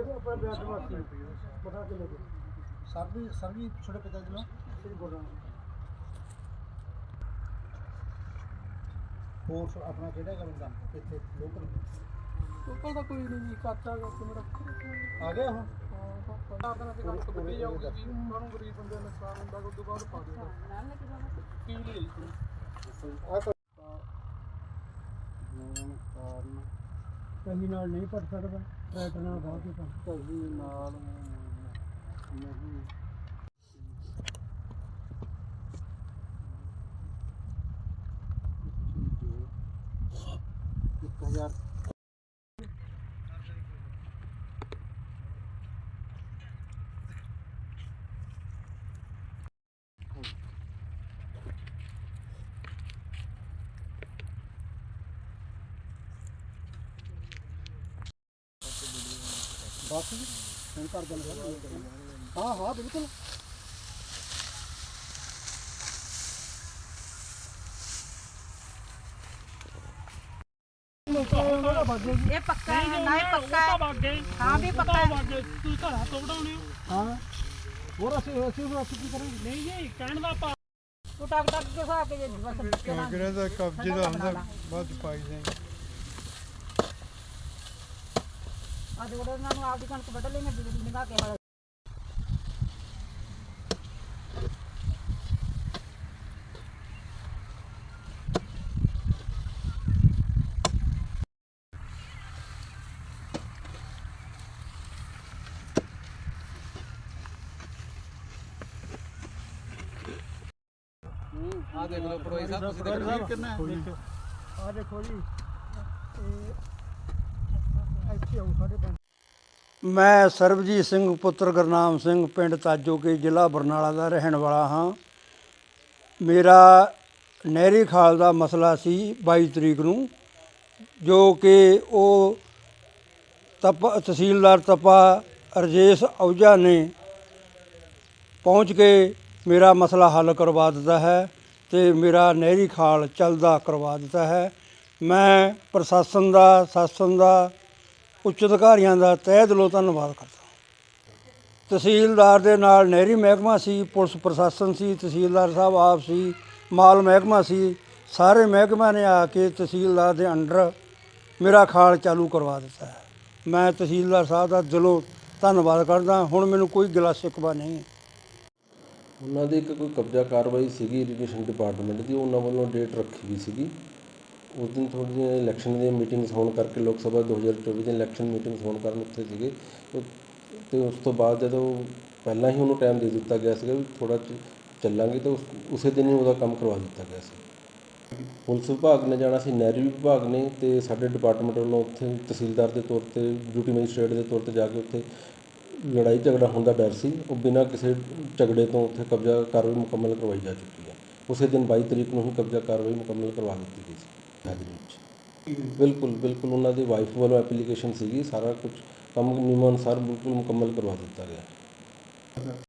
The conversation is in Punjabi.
ਇਹ ਆਪਣਾ ਬਿਆਨ ਵਾਸਤੇ ਬਤਾ ਕੇ ਲੈ ਕੇ ਸਰ ਵੀ ਸਰ ਵੀ ਛੋਟੇ ਪਿਤਾ ਜੀ ਨੂੰ। ਸ੍ਰੀ ਗੁਰੂ ਹੋਰ ਸ- ਆਪਣਾ ਕਿਹੜਾ ਕੰਮ ਦਾ ਇੱਥੇ ਲੋਕਲ? ਕੋਲ ਦਾ ਕੋਈ ਨਹੀਂ ਜੀ ਕਾਚਾ ਦਾ ਕੋਈ ਮੇਰਾ ਆ ਗਿਆ ਹੁਣ? ਆਪਣਾ ਤੇ ਕੰਮ ਕੱਢੀ ਜਾਊਗੀ ਜੀ ਮਾਨੂੰ ਗਰੀਬ ਬੰਦੇ ਦਾ ਨੁਕਸਾਨ ਹੁੰਦਾ ਤੋਂ ਬਾਅਦ ਪਾ ਦੇਗਾ ਕੀ ਲਈ ਕਹੀ ਨਾਲ ਨਹੀਂ ਪੜ ਸਕਦਾ। ਟਰੈਕਟਰ ਨਾਲ ਬਹੁਤ ਹੀ ਨਾਲ ਨਹੀਂ। ਇੱਕ ਹਜ਼ਾਰ ਬਸ। ਜੀ ਹੁਣ ਕਰ ਦੇਣਾ ਹਾਂ ਹਾਂ ਬਿਲਕੁਲ। ਇਹ ਪੱਕਾ ਹੈ ਨਾ ਇਹ ਪੱਕਾ ਹੈ। ਹਾਂ ਵੀ ਪੱਕਾ ਹੈ। ਤੂੰ ਘਰ ਹੱਥੋਂ ਵਡਾਉਣੇ ਹਾਂ। ਹੋਰ ਅਸੀਂ ਅਸੀਂ ਹੋਰ ਅਸੀਂ ਕੀ ਕਰਾਂਗੇ ਨਹੀਂ ਜੀ ਕਹਿਣ ਦਾ ਭਾਵ ਤੂੰ ਟਕ ਟਕ ਕੇ ਖਾ ਕੇ ਜੇ? ਬਸ ਕਾਂਗਰਸ ਦਾ ਕਬਜ਼ੇ ਦਾ ਹੁੰਦਾ ਵੱਧ ਪਾਈ ਜਾਏ ਅੱਜ ਉਹਦੇ ਨਾਲ ਨੂੰ ਆਪਦੀ ਕਣਕ ਵੱਢ ਲੈਣੇ ਬਿਜਲੀ ਨਿਭਾ ਕੇ ਹਾਲੇ ਆ ਦੇਖ ਲਓ ਪ੍ਰੋਈ ਸਾਹਿਬ ਤੁਸੀਂ ਦੇਖ ਕਿੰਨਾ ਆ ਦੇਖੋ ਜੀ ਇਹ ਇੱਥੇ ਆਉ ਸਾਡੇ ਪਿੰਡ ਮੈਂ ਸਰਬਜੀਤ ਸਿੰਘ ਪੁੱਤਰ ਗੁਰਨਾਮ ਸਿੰਘ ਪਿੰਡ ਤਾਜੋਕੇ ਜ਼ਿਲ੍ਹਾ ਬਰਨਾਲਾ ਦਾ ਰਹਿਣ ਵਾਲਾ ਹਾਂ। ਮੇਰਾ ਨਹਿਰੀ ਖਾਲ ਦਾ ਮਸਲਾ ਸੀ 22 ਤਰੀਕ ਨੂੰ, ਜੋ ਕਿ ਉਹ ਤਪ, ਤਹਿਸੀਲਦਾਰ ਤਪਾ ਰਜੇਸ਼ ਔਜਾ ਨੇ ਪਹੁੰਚ ਕੇ ਮੇਰਾ ਮਸਲਾ ਹੱਲ ਕਰਵਾ ਦਿੱਤਾ ਹੈ ਤੇ ਮੇਰਾ ਨਹਿਰੀ ਖਾਲ ਚੱਲਦਾ ਕਰਵਾ ਦਿੱਤਾ ਹੈ। ਮੈਂ ਪ੍ਰਸ਼ਾਸਨ ਦਾ, ਸ਼ਾਸਨ ਦਾ ਉੱਚ ਅਧਿਕਾਰੀਆਂ ਦਾ ਤਹਿ ਦਿਲੋਂ ਧੰਨਵਾਦ ਕਰਦਾ ਤਹਿਸੀਲਦਾਰ ਦੇ ਨਾਲ ਨਹਿਰੀ ਮਹਿਕਮਾ ਸੀ, ਪੁਲਿਸ ਪ੍ਰਸ਼ਾਸਨ ਸੀ, ਤਹਿਸੀਲਦਾਰ ਸਾਹਿਬ ਆਪ ਸੀ, ਮਾਲ ਮਹਿਕਮਾ ਸੀ, ਸਾਰੇ ਮਹਿਕਮਿਆਂ ਨੇ ਆ ਕੇ ਤਹਿਸੀਲਦਾਰ ਦੇ ਅੰਡਰ ਮੇਰਾ ਖਾਲ ਚਾਲੂ ਕਰਵਾ ਦਿੱਤਾ ਹੈ। ਮੈਂ ਤਹਿਸੀਲਦਾਰ ਸਾਹਿਬ ਦਾ ਦਿਲੋਂ ਧੰਨਵਾਦ ਕਰਦਾ ਹੁਣ ਮੈਨੂੰ ਕੋਈ ਗਿਲਾ ਸ਼ਿਕਵਾ ਨਹੀਂ ਹੈ। ਉਹਨਾਂ ਦੀ ਇੱਕ ਕੋਈ ਕਬਜ਼ਾ ਕਾਰਵਾਈ ਸੀਗੀ, ਇਰੀਗੇਸ਼ਨ ਡਿਪਾਰਟਮੈਂਟ ਦੀ, ਉਹਨਾਂ ਵੱਲੋਂ ਡੇਟ ਰੱਖੀ ਗਈ ਸੀਗੀ। ਉਸ ਦਿਨ ਥੋੜ੍ਹੀਆਂ ਜਿਹੀਆਂ ਇਲੈਕਸ਼ਨ ਦੀਆਂ ਮੀਟਿੰਗਸ ਹੋਣ ਕਰਕੇ ਲੋਕ ਸਭਾ 2024 ਦੀਆਂ ਇਲੈਕਸ਼ਨ ਮੀਟਿੰਗਸ ਹੋਣ ਕਾਰਨ ਉੱਥੇ ਸੀਗੇ। ਅਤੇ ਉਸ ਤੋਂ ਬਾਅਦ ਜਦੋਂ ਪਹਿਲਾਂ ਹੀ ਉਹਨੂੰ ਟਾਈਮ ਦੇ ਦਿੱਤਾ ਗਿਆ ਸੀਗਾ ਵੀ ਥੋੜ੍ਹਾ ਚੱਲਾਂਗੇ ਤਾਂ ਉਸ- ਉਸੇ ਦਿਨ ਹੀ ਉਹਦਾ ਕੰਮ ਕਰਵਾ ਦਿੱਤਾ ਗਿਆ ਸੀ। ਪੁਲਿਸ ਵਿਭਾਗ ਨੇ ਜਾਣਾ ਸੀ, ਨਹਿਰੀ ਵਿਭਾਗ ਨੇ ਅਤੇ ਸਾਡੇ ਡਿਪਾਰਟਮੈਂਟ ਵੱਲੋਂ ਉੱਥੇ ਤਹਿਸੀਲਦਾਰ ਦੇ ਤੌਰ ਤੇ, ਡਿਊਟੀ ਮੈਜਿਸਟ੍ਰੇਟ ਦੇ ਤੌਰ ਤੇ ਜਾ ਕੇ ਉੱਥੇ ਲੜਾਈ ਝਗੜਾ ਹੋਣ ਦਾ ਡਰ ਸੀ। ਉਹ ਬਿਨਾਂ ਕਿਸੇ ਝਗੜੇ ਤੋਂ ਉੱਥੇ ਕਬਜ਼ਾ ਕਾਰਵਾਈ ਮੁਕੰਮਲ ਕਰਵਾਈ ਜਾ ਚੁੱਕੀ ਹੈ। ਉਸੇ ਦਿਨ 22 ਤਰੀਕ ਨੂੰ ਹੀ ਕਬਜ਼ਾ ਕਾਰਵਾਈ ਮੁਕੰਮਲ ਕਰਵਾ ਦਿੱਤੀ ਗਈ ਸੀ। ਬਿਲਕੁਲ ਬਿਲਕੁਲ ਉਹਨਾਂ ਦੀ ਵਾਈਫ ਵੱਲੋਂ ਐਪਲੀਕੇਸ਼ਨ ਸੀਗੀ ਸਾਰਾ ਕੁਝ ਕੰਮ ਨਿਯਮਾਂ ਅਨੁਸਾਰ ਬਿਲਕੁਲ ਮੁਕੰਮਲ ਕਰਵਾ ਦਿੱਤਾ ਗਿਆ।